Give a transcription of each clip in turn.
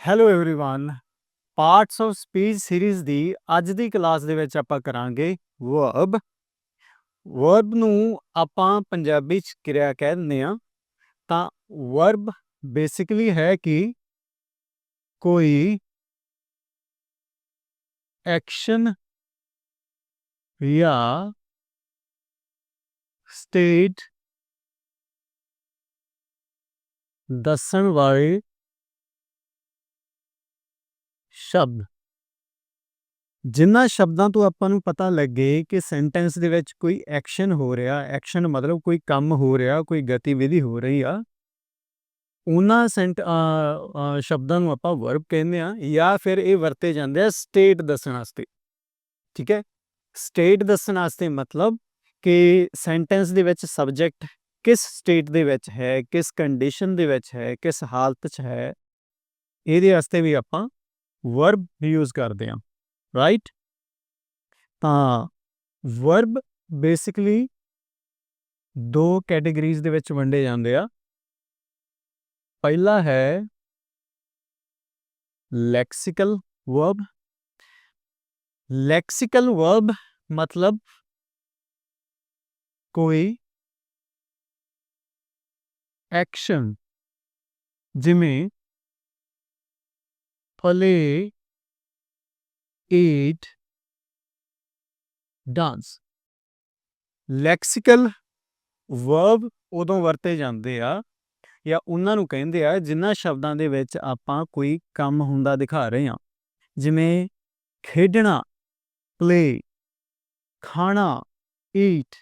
hello everyone parts of speech series ਦੀ ਅੱਜ ਦੀ class ਦੇ ਵਿੱਚ ਆਪਾਂ ਕਰਾਂਗੇ ਵਰਬ ਵਰਬ ਨੂੰ ਆਪਾਂ ਪੰਜਾਬੀ ਚ ਕਿਰਿਆ ਕਹਿ ਦਿੰਦੇ ਆ ਤਾਂ ਵਰਬ ਬੇਸਿਕਲੀ ਹੈ ਕਿ ਕੋਈ ਐਕਸ਼ਨ ਜਾਂ ਸਟੇਟ ਦੱਸਣ ਵਾਲੇ ਸ਼ਬਦ। ਜਿਨ੍ਹਾਂ ਸ਼ਬਦਾਂ ਤੋਂ ਆਪਾਂ ਨੂੰ ਪਤਾ ਲੱਗੇ ਕਿ ਸੈਂਟੈਂਸ ਦੇ ਵਿੱਚ ਕੋਈ ਐਕਸ਼ਨ ਹੋ ਰਿਹਾ ਐਕਸ਼ਨ ਮਤਲਬ ਕੋਈ ਕੰਮ ਹੋ ਰਿਹਾ, ਕੋਈ ਗਤੀਵਿਧੀ ਹੋ ਰਹੀ ਆ, ਉਹਨਾਂ ਸੈਂਟ ਸ਼ਬਦਾਂ ਨੂੰ ਆਪਾਂ ਵਰਬ ਕਹਿੰਦੇ ਆ ਜਾਂ ਫਿਰ ਇਹ ਵਰਤੇ ਜਾਂਦੇ ਆ ਸਟੇਟ ਦੱਸਣ ਵਾਸਤੇ। ਠੀਕ ਹੈ? ਸਟੇਟ ਦੱਸਣ ਵਾਸਤੇ ਮਤਲਬ ਕਿ ਸੈਂਟੈਂਸ ਦੇ ਵਿੱਚ ਸਬਜੈਕਟ ਕਿਸ ਸਟੇਟ ਦੇ ਵਿੱਚ ਹੈ, ਕਿਸ ਕੰਡੀਸ਼ਨ ਦੇ ਵਿੱਚ ਹੈ, ਕਿਸ ਹਾਲਤ 'ਚ ਹੈ, ਇਹਦੇ ਵਾਸਤੇ ਵੀ ਆਪਾਂ ਵਰਬ ਯੂਜ਼ ਕਰਦੇ ਹਾਂ ਰਾਈਟ ਤਾਂ ਵਰਬ ਬੇਸਿਕਲੀ ਦੋ ਕੈਟਾਗਰੀਜ਼ ਦੇ ਵਿੱਚ ਵੰਡੇ ਜਾਂਦੇ ਆ। ਪਹਿਲਾ ਹੈ ਲੈਕਸੀਕਲ ਵਰਬ ਲੈਕਸੀਕਲ ਵਰਬ ਮਤਲਬ ਕੋਈ ਐਕਸ਼ਨ ਜਿਵੇਂ play, eat, dance lexical verb ਉਦੋਂ ਵਰਤੇ ਜਾਂਦੇ ਆ ਜਾਂ ਉਹਨਾਂ ਨੂੰ ਕਹਿੰਦੇ ਆ ਜਿਨ੍ਹਾਂ ਸ਼ਬਦਾਂ ਦੇ ਵਿੱਚ ਆਪਾਂ ਕੋਈ ਕੰਮ ਹੁੰਦਾ ਦਿਖਾ ਰਹੇ ਹਾਂ। ਜਿਵੇਂ ਖੇਡਣਾ ਪਲੇ ਖਾਣਾ ਈਟ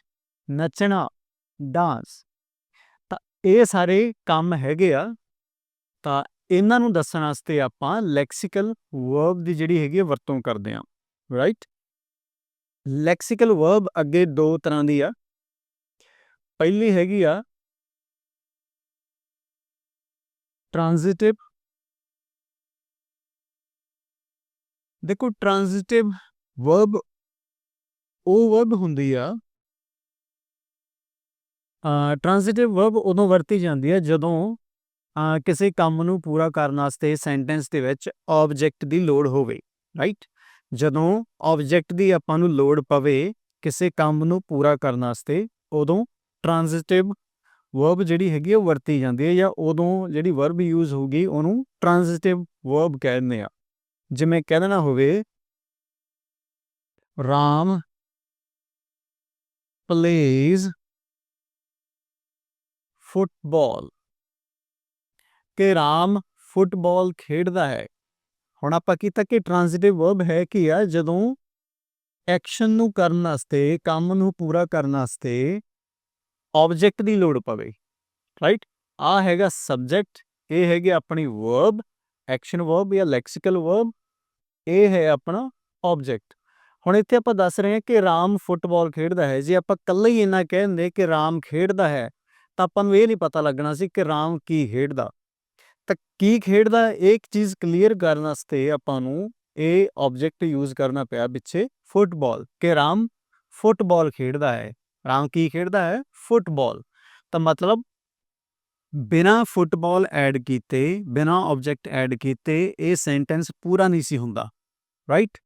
ਨੱਚਣਾ ਡਾਂਸ ਤਾਂ ਇਹ ਸਾਰੇ ਕੰਮ ਹੈਗੇ ਆ। ਤਾਂ ਇਹਨਾਂ ਨੂੰ ਦੱਸਣ ਵਾਸਤੇ ਆਪਾਂ ਲੈਕਸੀਕਲ ਵਰਬ ਦੀ ਜਿਹੜੀ ਹੈਗੀ ਆ ਵਰਤੋਂ ਕਰਦੇ ਹਾਂ ਰਾਈਟ ਲੈਕਸੀਕਲ ਵਰਬ ਅੱਗੇ ਦੋ ਤਰ੍ਹਾਂ ਦੀ ਆ। ਪਹਿਲੀ ਹੈਗੀ ਆ ਟ੍ਰਾਂਜ਼ਿਟਿਵ ਦੇਖੋ ਟ੍ਰਾਂਜ਼ਿਟਿਵ ਵਰਬ ਉਹ ਵਰਬ ਹੁੰਦੀ ਆ ਟ੍ਰਾਂਜ਼ਿਟਿਵ ਵਰਬ ਉਦੋਂ ਵਰਤੀ ਜਾਂਦੀ ਹੈ ਜਦੋਂ ਕਿਸੇ ਕੰਮ ਨੂੰ ਪੂਰਾ ਕਰਨ ਵਾਸਤੇ ਸੈਂਟੈਂਸ ਦੇ ਵਿੱਚ ਆਬਜੈਕਟ ਦੀ ਲੋੜ ਹੋਵੇ ਰਾਈਟ ਜਦੋਂ ਆਬਜੈਕਟ ਦੀ ਆਪਾਂ ਨੂੰ ਲੋੜ ਪਵੇ ਕਿਸੇ ਕੰਮ ਨੂੰ ਪੂਰਾ ਕਰਨ ਵਾਸਤੇ, ਉਦੋਂ ਟ੍ਰਾਂਜ਼ਿਟਿਵ ਵਰਬ ਜਿਹੜੀ ਹੈਗੀ ਉਹ ਵਰਤੀ ਜਾਂਦੀ ਹੈ ਜਾਂ ਉਦੋਂ ਜਿਹੜੀ ਵਰਬ ਯੂਜ਼ ਹੋਊਗੀ ਉਹਨੂੰ ਟ੍ਰਾਂਜ਼ਿਟਿਵ ਵਰਬ ਕਹਿੰਦੇ ਆ। ਜਿਵੇਂ ਕਹਿ ਦੇਣਾ ਹੋਵੇ, ਰਾਮ ਪਲੇਜ਼ ਫੁੱਟਬਾਲ ਕਿ ਰਾਮ ਫੁੱਟਬਾਲ ਖੇਡਦਾ ਹੈ। ਹੁਣ ਆਪਾਂ ਕੀਤਾ ਕਿ ਟ੍ਰਾਂਜ਼ਿਟਿਵ ਵਰਬ ਹੈ ਕਿ ਆ? ਜਦੋਂ ਐਕਸ਼ਨ ਨੂੰ ਕਰਨ ਵਾਸਤੇ, ਕੰਮ ਨੂੰ ਪੂਰਾ ਕਰਨ ਵਾਸਤੇ ਆਬਜੈਕਟ ਦੀ ਲੋੜ ਪਵੇ ਰਾਈਟ ਆ ਹੈਗਾ ਸਬਜੈਕਟ ਇਹ ਹੈਗੇ ਆਪਣੀ ਵਰਬ ਐਕਸ਼ਨ ਵਰਬ ਜਾਂ ਲੈਕਸੀਕਲ ਵਰਬ ਇਹ ਹੈ ਆਪਣਾ ਆਬਜੈਕਟ ਹੁਣ ਇੱਥੇ ਆਪਾਂ ਦੱਸ ਰਹੇ ਹਾਂ ਕਿ ਰਾਮ ਫੁੱਟਬਾਲ ਖੇਡਦਾ ਹੈ। ਜੇ ਆਪਾਂ ਕੱਲੇ ਹੀ ਇਹਨਾਂ ਕਹਿੰਦੇ ਕਿ ਰਾਮ ਖੇਡਦਾ ਹੈ, ਤਾਂ ਆਪਾਂ ਨੂੰ ਇਹ ਨਹੀਂ ਪਤਾ ਲੱਗਣਾ ਸੀ ਕਿ ਰਾਮ ਕੀ ਖੇਡਦਾ। ਤਾਂ ਕੀ ਖੇਡਦਾ ਇੱਕ ਚੀਜ਼ ਕਲੀਅਰ ਕਰਨ ਵਾਸਤੇ ਆਪਾਂ ਨੂੰ ਇਹ ਆਬਜੈਕਟ ਯੂਜ਼ ਕਰਨਾ ਪਿਆ ਪਿੱਛੇ ਫੁੱਟਬਾਲ ਕਿ ਰਾਮ ਫੁੱਟਬਾਲ ਖੇਡਦਾ ਹੈ। ਰਾਮ ਕੀ ਖੇਡਦਾ ਹੈ? ਫੁੱਟਬਾਲ ਤਾਂ ਮਤਲਬ ਬਿਨਾ ਫੁੱਟਬਾਲ ਐਡ ਕੀਤੇ, ਬਿਨਾ ਆਬਜੈਕਟ ਐਡ ਕੀਤੇ ਇਹ ਸੈਂਟੈਂਸ ਪੂਰਾ ਨਹੀਂ ਸੀ ਹੁੰਦਾ ਰਾਈਟ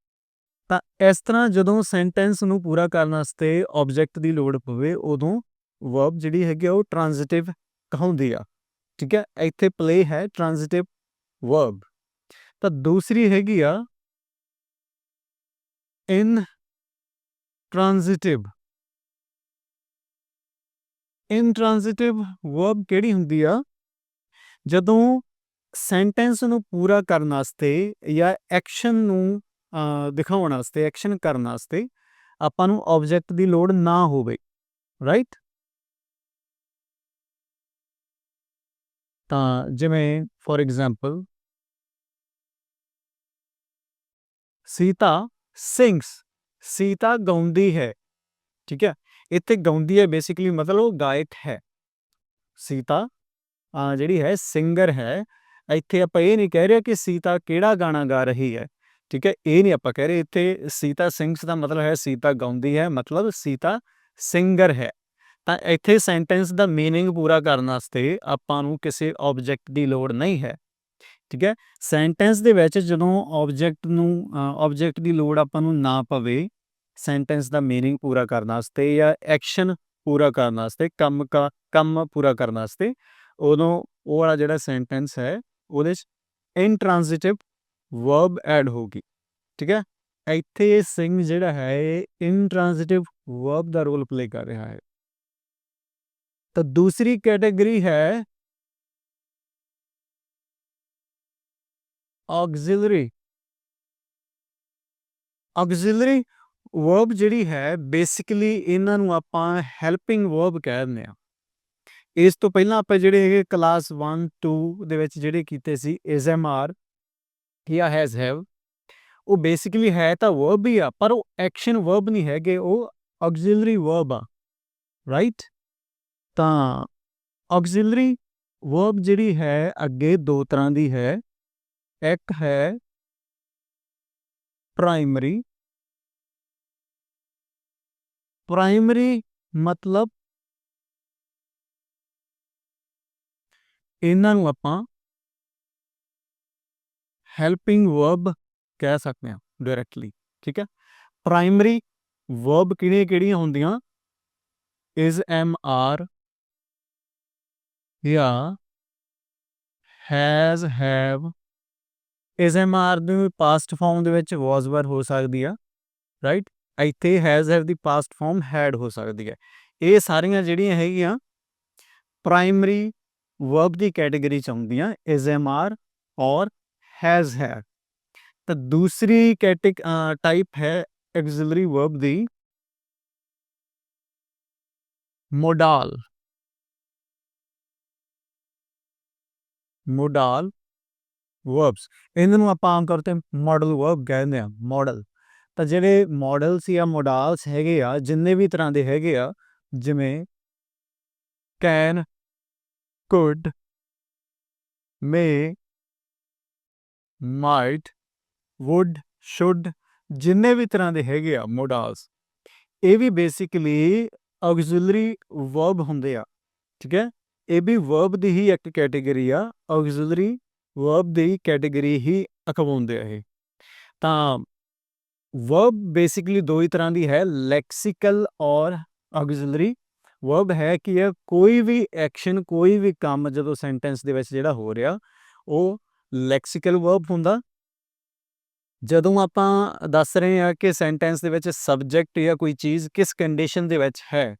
ਤਾਂ ਇਸ ਤਰ੍ਹਾਂ ਜਦੋਂ ਸੈਂਟੈਂਸ ਨੂੰ ਪੂਰਾ ਕਰਨ ਵਾਸਤੇ ਆਬਜੈਕਟ ਦੀ ਲੋੜ ਪਵੇ, ਉਦੋਂ ਵਰਬ ਜਿਹੜੀ ਹੈਗੀ ਆ ਉਹ ਟ੍ਰਾਂਜ਼ਿਟਿਵ ਕਹਾਉਂਦੀ ਆ। ਠੀਕ ਹੈ, ਇੱਥੇ ਪਲੇ ਹੈ ਟ੍ਰਾਂਜ਼ਿਟਿਵ ਵਰਬ ਤਾਂ ਦੂਸਰੀ ਹੈਗੀ ਆ ਇਨ ਟ੍ਰਾਂਜ਼ਿਟਿਵ ਇਨ ਟ੍ਰਾਂਜ਼ਿਟਿਵ ਵਰਬ ਕਿਹੜੀ ਹੁੰਦੀ ਆ? ਜਦੋਂ ਸੈਂਟੈਂਸ ਨੂੰ ਪੂਰਾ ਕਰਨ ਵਾਸਤੇ ਜਾਂ ਐਕਸ਼ਨ ਨੂੰ ਦਿਖਾਉਣ ਵਾਸਤੇ ਐਕਸ਼ਨ ਕਰਨ ਵਾਸਤੇ ਆਪਾਂ ਨੂੰ ਆਬਜੈਕਟ ਦੀ ਲੋੜ ਨਾ ਹੋਵੇ ਰਾਈਟ ਤਾਂ ਜਿਵੇਂ for example Sita sings Sita ਗਾਉਂਦੀ ਹੈ ਠੀਕ ਹੈ? ਇੱਥੇ ਗਾਉਂਦੀ ਹੈ ਬੇਸਿਕਲੀ ਮਤਲਬ ਉਹ ਗਾਇਕ ਹੈ। ਸੀਤਾ ਅ, ਜਿਹੜੀ ਹੈ ਸਿੰਗਰ ਹੈ ਇੱਥੇ ਆਪਾਂ ਇਹ ਨਹੀਂ ਕਹਿ ਰਹੇ ਕਿ ਸੀਤਾ ਕਿਹੜਾ ਗਾਣਾ ਗਾ ਰਹੀ ਹੈ ਠੀਕ ਹੈ? ਇਹ ਨਹੀਂ ਆਪਾਂ ਕਹਿ ਰਹੇ ਇੱਥੇ ਸੀਤਾ ਸਿੰਗਸ ਦਾ ਮਤਲਬ ਹੈ ਸੀਤਾ ਗਾਉਂਦੀ ਹੈ ਮਤਲਬ ਸੀਤਾ ਸਿੰਗਰ ਹੈ। ਤਾਂ ਇੱਥੇ ਸੈਂਟੈਂਸ ਦਾ मीनिंग ਪੂਰਾ ਕਰਨ ਵਾਸਤੇ ਆਪਾਂ ਨੂੰ ਕਿਸੇ ਆਬਜੈਕਟ ਦੀ ਲੋੜ ਨਹੀਂ ਹੈ ਠੀਕ ਹੈ ਸੈਂਟੈਂਸ ਦੇ ਵਿੱਚ ਜਦੋਂ ਆਬਜੈਕਟ ਨੂੰ ਆਬਜੈਕਟ ਦੀ ਲੋੜ ਆਪਾਂ ਨੂੰ ਨਾ ਪਵੇ ਸੈਂਟੈਂਸ ਦਾ ਮੀਨਿੰਗ ਪੂਰਾ ਕਰਨ ਵਾਸਤੇ ਜਾਂ ਐਕਸ਼ਨ ਪੂਰਾ ਕਰਨ ਵਾਸਤੇ ਕੰਮ ਕਾ ਕੰਮ ਪੂਰਾ ਕਰਨ ਵਾਸਤੇ ਉਦੋਂ ਉਹ ਵਾਲਾ ਜਿਹੜਾ ਸੈਂਟੈਂਸ ਹੈ ਉਹਦੇ 'ਚ ਇਨਟ੍ਰਾਂਜ਼ਿਟਿਵ ਵਰਬ ਐਡ ਹੋਊਗੀ ਠੀਕ ਹੈ ਇੱਥੇ ਸਿੰਘ ਜਿਹੜਾ ਹੈ ਇਹ ਇਨਟ੍ਰਾਂਜ਼ਿਟਿਵ ਵਰਬ ਦਾ ਰੋਲ ਪਲੇ ਕਰ ਰਿਹਾ ਹੈ ਤਾਂ ਦੂਸਰੀ ਕੈਟਾਗਰੀ ਹੈ ਆਕਸਿਲਰੀ ਆਕਸਿਲਰੀ ਵਰਬ ਜਿਹੜੀ ਹੈ ਬੇਸਿਕਲੀ ਇਹਨਾਂ ਨੂੰ ਆਪਾਂ ਹੈਲਪਿੰਗ ਵਰਬ ਕਹਿ ਦਿੰਦੇ ਆ ਇਸ ਤੋਂ ਪਹਿਲਾਂ ਆਪਾਂ ਜਿਹੜੇ ਹੈਗੇ ਕਲਾਸ 1 2 ਦੇ ਵਿੱਚ ਜਿਹੜੇ ਕੀਤੇ ਸੀ ਇਜ਼ ਐਮ ਆਰ ਜਾਂ ਹੈਜ਼ ਹੈਵ ਉਹ ਬੇਸਿਕਲੀ ਹੈ ਤਾਂ ਵਰਬ ਹੀ ਆ, ਪਰ ਉਹ ਐਕਸ਼ਨ ਵਰਬ ਨਹੀਂ ਹੈਗੇ, ਉਹ ਆਕਸਿਲਰੀ ਵਰਬ ਆ ਰਾਈਟ ਤਾਂ ਆਕਸਿਲਰੀ ਵਰਬ ਜਿਹੜੀ ਹੈ ਅੱਗੇ ਦੋ ਤਰ੍ਹਾਂ ਦੀ ਹੈ। ਇੱਕ ਹੈ ਪ੍ਰਾਇਮਰੀ ਪ੍ਰਾਇਮਰੀ ਮਤਲਬ ਇਹਨਾਂ ਨੂੰ ਆਪਾਂ ਹੈਲਪਿੰਗ ਵਰਬ ਕਹਿ ਸਕਦੇ ਹਾਂ ਡਾਇਰੈਕਟਲੀ ਠੀਕ ਹੈ? ਪ੍ਰਾਇਮਰੀ ਵਰਬ ਕਿਹੜੀਆਂ ਕਿਹੜੀਆਂ ਹੁੰਦੀਆਂ? ਇਜ਼ ਐਮ ਆਰ ਜਾਂ has have is am are the past form ਦੇ ਵਿੱਚ ਵਾਸ ਵਰ ਹੋ ਸਕਦੀ ਆ ਰਾਈਟ ਇੱਥੇ ਹੈਜ਼ ਹੈਵ ਦੀ ਪਾਸਟ ਫਾਰਮ ਹੈਡ ਹੋ ਸਕਦੀ ਹੈ ਇਹ ਸਾਰੀਆਂ ਜਿਹੜੀਆਂ ਹੈਗੀਆਂ ਪ੍ਰਾਇਮਰੀ ਵਰਬ ਦੀ ਕੈਟਾਗਰੀ ਚ ਆਉਂਦੀਆਂ is am are or has ਹੈ ਤਾਂ ਦੂਸਰੀ ਕੈਟਿਕ ਟਾਈਪ ਹੈ ਐਕਸਿਲਰੀ ਵਰਬ ਦੀ ਮੋਡਾਲ ਮੋਡਾਲ ਵਰਬਸ। ਇਹਨਾਂ ਨੂੰ ਆਪਾਂ ਆਮ ਤੌਰ ਤੇ ਮਾਡਲ ਵਰਬ ਕਹਿੰਦੇ ਆ ਮਾਡਲ ਤਾਂ ਜਿਹੜੇ ਮਾਡਲਸ ਜਾਂ ਮੋਡਾਲਸ ਹੈਗੇ ਆ, ਜਿੰਨੇ ਵੀ ਤਰ੍ਹਾਂ ਦੇ ਹੈਗੇ ਆ, ਜਿਵੇਂ can could may might would should ਜਿੰਨੇ ਵੀ ਤਰ੍ਹਾਂ ਦੇ ਹੈਗੇ ਆ ਮੋਡਾਲਸ ਇਹ ਵੀ ਬੇਸਿਕਲੀ ਆਕਸਿਲਰੀ ਵਰਬ ਹੁੰਦੇ ਆ, ਠੀਕ ਹੈ? ਇਹ ਵੀ ਵਰਬ ਦੀ ਹੀ ਇੱਕ ਕੈਟਾਗਰੀ ਆ ਆਕਸਿਲਰੀ ਵਰਬ ਦੀ ਕੈਟਾਗਰੀ ਹੀ ਅਖਵਾਉਂਦੇ ਆ ਇਹ। ਤਾਂ ਵਰਬ ਬੇਸਿਕਲੀ ਦੋ ਹੀ ਤਰ੍ਹਾਂ ਦੀ ਹੈ ਲੈਕਸੀਕਲ ਔਰ ਆਕਸਿਲਰੀ ਵਰਬ ਹੈ ਕਿ ਇਹ ਕੋਈ ਵੀ ਐਕਸ਼ਨ ਕੋਈ ਵੀ ਕੰਮ ਜਦੋਂ ਸੈਂਟੈਂਸ ਦੇ ਵਿੱਚ ਜਿਹੜਾ ਹੋ ਰਿਹਾ, ਉਹ ਲੈਕਸੀਕਲ ਵਰਬ ਹੁੰਦਾ। ਜਦੋਂ ਆਪਾਂ ਦੱਸ ਰਹੇ ਹਾਂ ਕਿ ਸੈਂਟੈਂਸ ਦੇ ਵਿੱਚ ਸਬਜੈਕਟ ਜਾਂ ਕੋਈ ਚੀਜ਼ ਕਿਸ ਕੰਡੀਸ਼ਨ ਦੇ ਵਿੱਚ ਹੈ,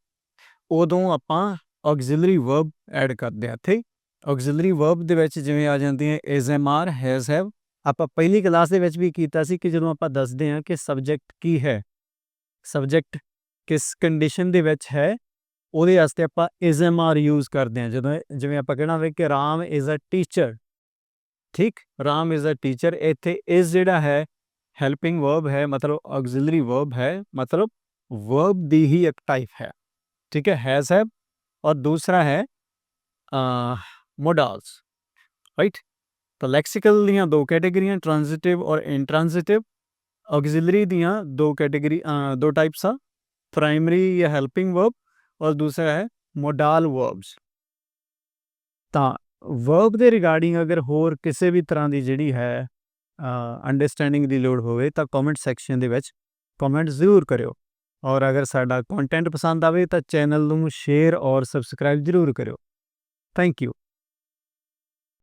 ਉਦੋਂ ਆਪਾਂ ਆਕਸਿਲਰੀ ਵਰਬ ਐਡ ਕਰਦੇ ਹਾਂ ਇੱਥੇ। ਆਕਸਿਲਰੀ ਵਰਬ ਦੇ ਵਿੱਚ ਜਿਵੇਂ ਆ ਜਾਂਦੀ ਹੈ is am are has have ਆਪਾਂ ਪਹਿਲੀ ਕਲਾਸ ਦੇ ਵਿੱਚ ਵੀ ਕੀਤਾ ਸੀ ਕਿ ਜਦੋਂ ਆਪਾਂ ਦੱਸਦੇ ਹਾਂ ਕਿ ਸਬਜੈਕਟ ਕੀ ਹੈ। ਸਬਜੈਕਟ ਕਿਸ ਕੰਡੀਸ਼ਨ ਦੇ ਵਿੱਚ ਹੈ, ਉਹਦੇ ਵਾਸਤੇ ਆਪਾਂ ਇਜ਼ ਐਮ ਆਰ ਯੂਜ਼ ਕਰਦੇ ਹਾਂ। ਜਦੋਂ ਜਿਵੇਂ ਆਪਾਂ ਕਹਿਣਾ ਹੋਵੇ ਕਿ ਰਾਮ ਇਜ਼ ਅ ਟੀਚਰ ਠੀਕ? ਰਾਮ ਇਜ਼ ਅ ਟੀਚਰ ਇੱਥੇ ਇਜ਼ ਜਿਹੜਾ ਹੈ ਹੈਲਪਿੰਗ ਵਰਬ ਹੈ, ਮਤਲਬ ਆਕਸਿਲਰੀ ਵਰਬ ਹੈ, ਮਤਲਬ ਵਰਬ ਦੀ ਹੀ ਇੱਕ ਟਾਈਪ ਹੈ। ਠੀਕ ਹੈ? ਹੈਜ਼ ਹੈਵ ਔਰ ਦੂਸਰਾ ਹੈ ਮੋਡਲਸ ਰਾਈਟ ਤਾਂ ਲੈਕਸੀਕਲ ਦੀਆਂ ਦੋ ਕੈਟਾਗਰੀਆਂ ਟ੍ਰਾਂਜ਼ਿਟਿਵ ਔਰ ਇਨਟ੍ਰਾਂਜ਼ਿਟਿਵ ਆਕਸਿਲਰੀ ਦੀਆਂ ਦੋ ਕੈਟਾਗਰੀ ਦੋ ਟਾਈਪਸ ਆ ਪ੍ਰਾਇਮਰੀ ਜਾਂ ਹੈਲਪਿੰਗ ਵਰਬ ਔਰ ਦੂਸਰਾ ਹੈ ਮੋਡਾਲ ਵਰਬਸ ਤਾਂ ਵਰਬ ਦੇ ਰਿਗਾਰਡਿੰਗ ਅਗਰ ਹੋਰ ਕਿਸੇ ਵੀ ਤਰ੍ਹਾਂ ਦੀ ਜਿਹੜੀ ਹੈ ਅੰਡਰਸਟੈਂਡਿੰਗ ਦੀ ਲੋੜ ਹੋਵੇ ਤਾਂ ਕਮੈਂਟ ਸੈਕਸ਼ਨ ਦੇ ਵਿੱਚ ਕਮੈਂਟ ਜ਼ਰੂਰ ਕਰਿਓ ਔਰ ਅਗਰ ਸਾਡਾ ਕੰਟੈਂਟ ਪਸੰਦ ਆਵੇ ਤਾਂ ਚੈਨਲ ਨੂੰ ਸ਼ੇਅਰ ਔਰ ਸਬਸਕ੍ਰਾਈਬ ਜ਼ਰੂਰ ਕਰਿਓ ਥੈਂਕ ਯੂ